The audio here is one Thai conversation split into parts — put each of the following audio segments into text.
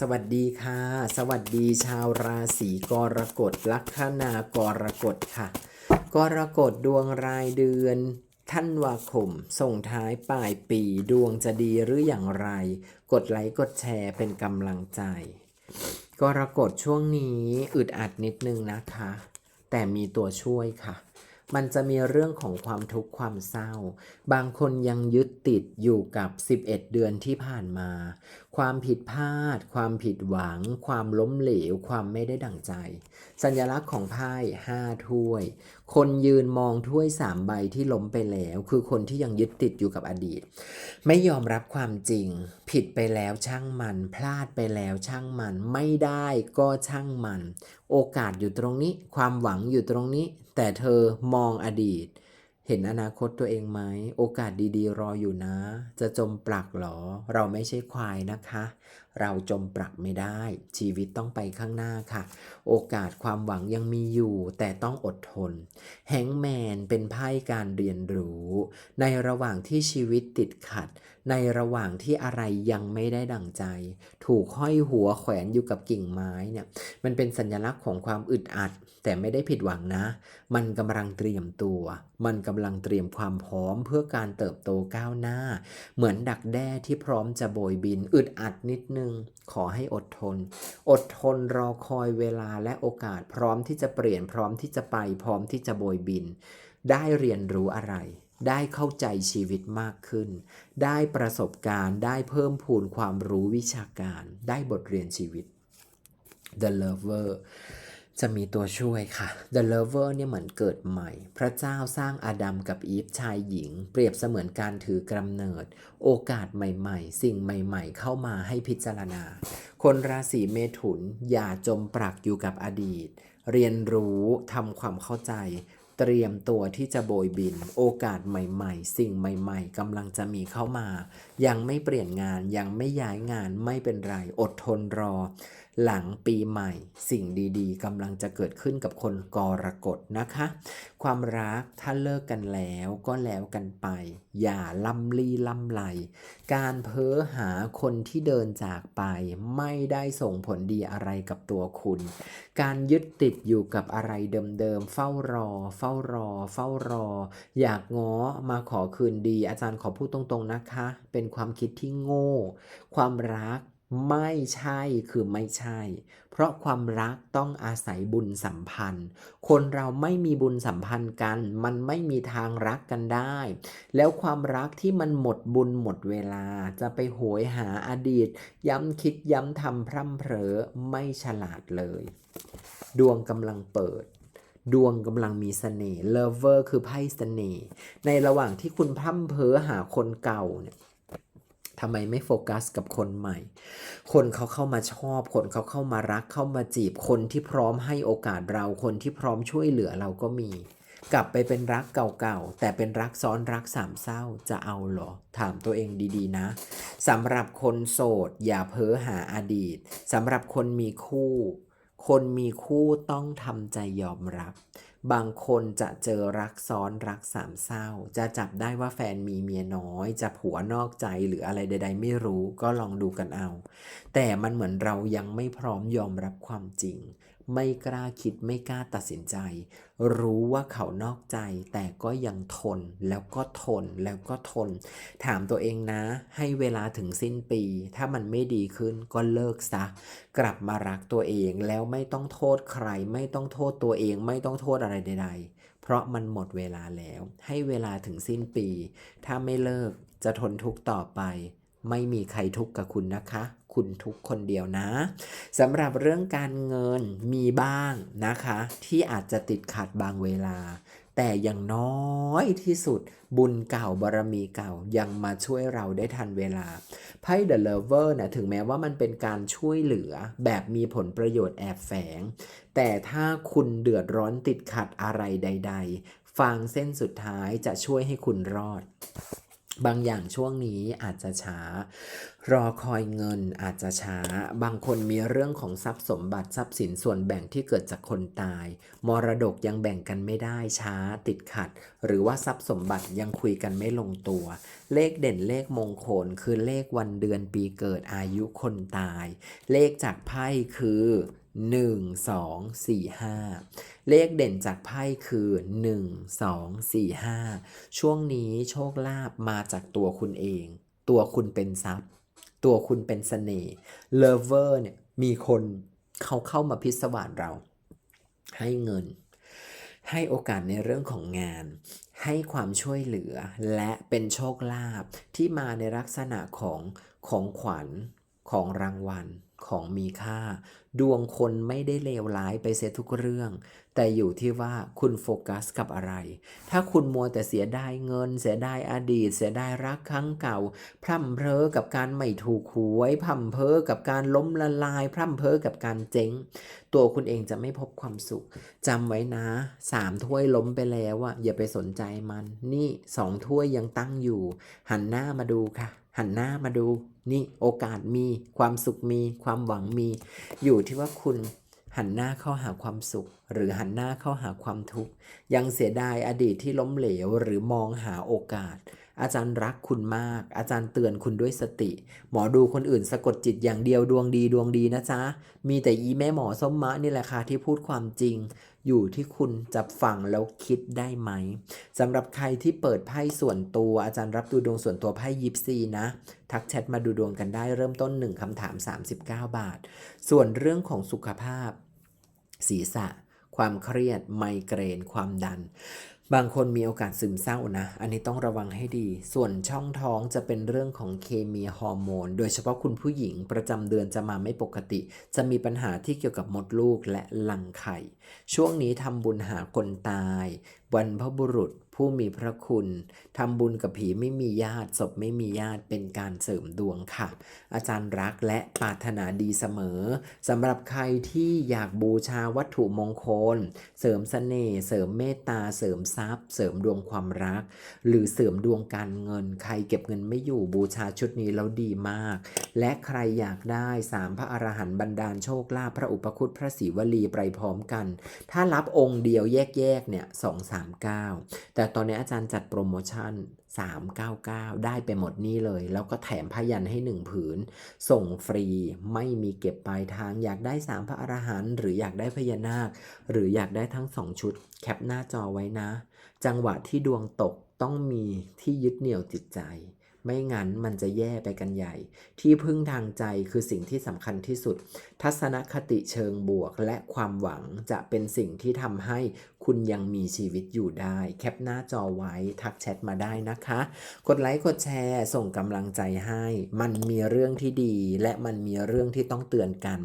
สวัสดีค่ะ สวัสดีชาวราศีกรกฎลัคนากรกฎค่ะ กรกฎดวงรายเดือนท่านวาคม ส่งท้ายปลายปีดวงจะดีหรืออย่างไร กดไลค์กดแชร์เป็นกำลังใจ กรกฎช่วงนี้อึดอัดนิดนึงนะคะ แต่มีตัวช่วยค่ะมันจะมีเรื่องของความทุกข์ความเศร้า บางคนยังยึดติดอยู่กับ 11 เดือนที่ผ่านมา ความผิดพลาด ความผิดหวัง ความล้มเหลว ความไม่ได้ดั่งใจ สัญลักษณ์ของไพ่ห้าถ้วย คนยืนมองถ้วยสามใบที่ล้มไปแล้ว คือคนที่ยังยึดติดอยู่กับอดีต ไม่ยอมรับความจริง ผิดไปแล้วช่างมัน พลาดไปแล้วช่างมัน ไม่ได้ก็ช่างมัน โอกาสอยู่ตรงนี้ ความหวังอยู่ตรงนี้ แต่เธอมองอดีต เห็นอนาคตตัวเองไหม โอกาสดีๆ รออยู่นะ จะจมปลักเหรอ เราไม่ใช่ควายนะคะ เราจมปลักไม่ได้ ชีวิตต้องไปข้างหน้าค่ะ โอกาสความหวังยังมีอยู่ แต่ต้องอดทน แฮงแมนเป็นไพ่การเรียนรู้ ในระหว่างที่ชีวิตติดขัด ในระหว่างที่อะไรยังไม่ได้ดั่งใจ ถูกห้อยหัวแขวนอยู่กับกิ่งไม้เนี่ยมันเป็นสัญลักษณ์ของความอึดอัด แต่ไม่ได้ผิดหวังนะ มันกำลังเตรียมตัว มันกำลังเตรียมความพร้อมเพื่อการเติบโตก้าวหน้า เหมือนดักแด้ที่พร้อมจะโบยบิน อึดอัดนิดนึง ขอให้อดทน อดทนรอคอยเวลาและโอกาสพร้อมที่จะเปลี่ยนพร้อมที่จะไปพร้อมที่จะโบยบิน ได้เรียนรู้อะไร ได้เข้าใจชีวิตมากขึ้น ได้ประสบการณ์ได้เพิ่มพูนความรู้วิชาการ ได้บทเรียนชีวิต The Lover จะมีตัวช่วยค่ะ The Lover เนี่ยเหมือนเกิดใหม่ พระเจ้าสร้างอาดัมกับอีฟชายหญิง เปรียบเสมือนการถือกำเนิด โอกาสใหม่ๆ สิ่งใหม่ๆ เข้ามาให้พิจารณา คนราศีเมถุนอย่าจมปลักอยู่กับอดีต เรียนรู้ทำความเข้าใจ เตรียมตัวที่จะโบยบิน โอกาสใหม่ๆ สิ่งใหม่ๆกำลังจะมีเข้ามา ยังไม่เปลี่ยนงานยังไม่ย้ายงานไม่เป็นไร อดทนรอ หลังปีใหม่ สิ่งดีๆกำลังจะเกิดขึ้นกับคนกรกฎนะคะ ความรักถ้าเลิกกันแล้วก็แล้วกันไป อย่าลำลีลำไหล การเพ้อหาคนที่เดินจากไป ไม่ได้ส่งผลดีอะไรกับตัวคุณ การยึดติดอยู่กับอะไรเดิมๆเฝ้ารอ เฝ้ารอ เฝ้ารอ อยากง้อมาขอคืนดี อาจารย์ขอพูดตรงๆนะคะ เป็นความคิดที่โง่ ความรัก ไม่ใช่คือไม่ใช่ เพราะความรักต้องอาศัยบุญสัมพันธ์ คนเราไม่มีบุญสัมพันธ์กัน มันไม่มีทางรักกันได้ แล้วความรักที่มันหมดบุญหมดเวลาจะไปโหยหาอดีต ย้ำคิดย้ำทำพร่ำเผลอไม่ฉลาดเลย ดวงกำลังเปิดดวงกำลังมีเสน่ห์ lover คือไพ่เสน่ห์ในระหว่างที่คุณพร่ำเพ้อหาคนเก่าเนี่ย ทำไมไม่โฟกัสกับคนใหม่ คนเขาเข้ามาชอบ คนเขาเข้ามารัก เข้ามาจีบ คนที่พร้อมให้โอกาสเรา คนที่พร้อมช่วยเหลือเราก็มี กลับไปเป็นรักเก่าๆ แต่เป็นรักซ้อนรักสามเศร้า จะเอาเหรอ ถามตัวเองดีๆนะสำหรับคนโสด อย่าเพ้อหาอดีตสำหรับคนมีคู่ คนมีคู่ต้องทำใจยอมรับ บางคนจะเจอรักซ้อนรักสามเศร้า จะจับได้ว่าแฟนมีเมียน้อย จะผัวนอกใจหรืออะไรใด ๆ ไม่รู้ก็ลองดูกันเอา แต่มันเหมือนเรายังไม่พร้อมยอมรับความจริง ไม่กล้าคิดไม่กล้าตัดสินใจ รู้ว่าเขานอกใจ แต่ก็ยังทนแล้วก็ทนแล้วก็ทน ถามตัวเองนะ ให้เวลาถึงสิ้นปี ถ้ามันไม่ดีขึ้นก็เลิกซะ กลับมารักตัวเองแล้วไม่ต้องโทษใคร ไม่ต้องโทษตัวเอง ไม่ต้องโทษอะไรใด ๆ เพราะมันหมดเวลาแล้ว ให้เวลาถึงสิ้นปี ถ้าไม่เลิกจะทนทุกข์ต่อไป ไม่มีใครทุกข์กับคุณนะคะ คุณทุกคนเดียวนะสำหรับเรื่องการเงินมีบ้างนะคะ ที่อาจจะติดขัดบางเวลา แต่อย่างน้อยที่สุดบุญเก่าบารมีเก่ายังมาช่วยเราได้ทันเวลาไพ่ The Lover นะถึงแม้ว่ามันเป็นการช่วยเหลือแบบมีผลประโยชน์แอบแฝง แต่ถ้าคุณเดือดร้อนติดขัดอะไรใด ๆ ฟังเส้นสุดท้ายจะช่วยให้คุณรอด บางอย่างช่วงนี้อาจจะช้า รอคอยเงินอาจจะช้า บางคนมีเรื่องของทรัพย์สมบัติทรัพย์สินส่วนแบ่งที่เกิดจากคนตาย มรดกยังแบ่งกันไม่ได้ช้า ติดขัด หรือว่าทรัพย์สมบัติยังคุยกันไม่ลงตัว เลขเด่นเลขมงคล คือเลขวันเดือนปีเกิดอายุคนตาย เลขจากไพ่คือ 1 2 4 5 เลขเด่นจากไพ่คือ 1 2 4 5 ช่วงนี้โชคลาภมาจากตัวคุณเอง ตัวคุณเป็นทรัพย์ ตัวคุณเป็นเสน่ห์เลเวอร์เนี่ยมีคนเขาเข้ามาพิศวาสเรา ให้เงิน ให้โอกาสในเรื่องของงาน ให้ความช่วยเหลือและเป็นโชคลาภที่มาในลักษณะของของขวัญของรางวัลของมีค่า ดวงคนไม่ได้เลวร้ายไปเสียทุกเรื่อง แต่อยู่ที่ว่าคุณโฟกัสกับอะไร ถ้าคุณมัวแต่เสียดายเงิน เสียดายอดีต เสียดายรักครั้งเก่า พร่ำเพ้อกับการไม่ถูกหวยพร่ำเพ้อกับการล้มละลาย พร่ำเพ้อกับการเจ๊ง ตัวคุณเองจะไม่พบความสุขจำไว้นะสามถ้วยล้มไปแล้วอะอย่าไปสนใจมัน นี่สองถ้วยยังตั้งอยู่ หันหน้ามาดูค่ะ หันหน้ามาดูนี่โอกาสมีความสุขมีความหวังมี อยู่ที่ว่าคุณหันหน้าเข้าหาความสุขหรือหันหน้าเข้าหาความทุกข์ ยังเสียดายอดีตที่ล้มเหลวหรือมองหาโอกาส อาจารย์รักคุณมาก อาจารย์เตือนคุณด้วยสติ หมอดูคนอื่นสะกดจิตอย่างเดียวดวงดีดวงดีนะจ๊ะ มีแต่อีแม่หมอส้มมะนี่แหละค่ะที่พูดความจริง อยู่ที่คุณจะฟังแล้วคิดได้ไหมสำหรับใครที่เปิดไพ่ส่วนตัว อาจารย์รับดูดวงส่วนตัวไพ่ยิปซีนะ ทักแชทมาดูดวงกันได้เริ่มต้น1คำถาม 39 บาท ส่วนเรื่องของสุขภาพศีรษะ ความเครียด ไมเกรน ความดัน บางคนมีโอกาสซึมเศร้านะ อันนี้ต้องระวังให้ดี ส่วนช่องท้องจะเป็นเรื่องของเคมีฮอร์โมน โดยเฉพาะคุณผู้หญิงประจำเดือนจะมาไม่ปกติ จะมีปัญหาที่เกี่ยวกับมดลูกและลังไข่ ช่วงนี้ทำบุญหาคนตายวันพบุรุษ ผู้มีพระคุณทำบุญกับผีไม่มีญาติศพไม่มีญาติเป็นการเสริมดวงค่ะ อาจารย์รักและปรารถนาดีเสมอสำหรับใครที่อยากบูชาวัตถุมงคล เสริมเสน่ห์เสริมเมตตาเสริมทรัพย์ เสริมดวงความรัก หรือเสริมดวงการเงิน ใครเก็บเงินไม่อยู่บูชาชุดนี้แล้วดีมาก และใครอยากได้สามพระอรหันต์บันดาลโชคลาภพระอุปคุตพระศรีวลีไปพร้อมกัน ถ้ารับองค์เดียวแยกๆเนี่ย239แต่ตอนนี้อาจารย์จัดโปรโมชั่น 399 ได้ไปหมดนี่เลย แล้วก็แถมพยันให้ 1 ผืน ส่งฟรีไม่มีเก็บปลายทาง อยากได้ 3 พระอรหันต์หรืออยากได้พญานาค หรืออยากได้ทั้ง 2 ชุด แคปหน้าจอไว้นะ จังหวะที่ดวงตกต้องมีที่ยึดเหนี่ยวจิตใจ ไม่งั้นมันจะแย่ไปกันใหญ่ ที่พึ่งทางใจคือสิ่งที่สำคัญที่สุด ทัศนคติเชิงบวกและความหวังจะเป็นสิ่งที่ทำให้คุณยังมีชีวิตอยู่ได้ แคปหน้าจอไว้ทักแชทมาได้นะคะ กดไลค์กดแชร์ส่งกำลังใจให้ มันมีเรื่องที่ดี และมันมีเรื่องที่ต้องเตือนกัน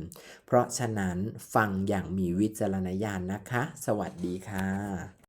เพราะฉะนั้นฟังอย่างมีวิจารณญาณนะคะ สวัสดีค่ะ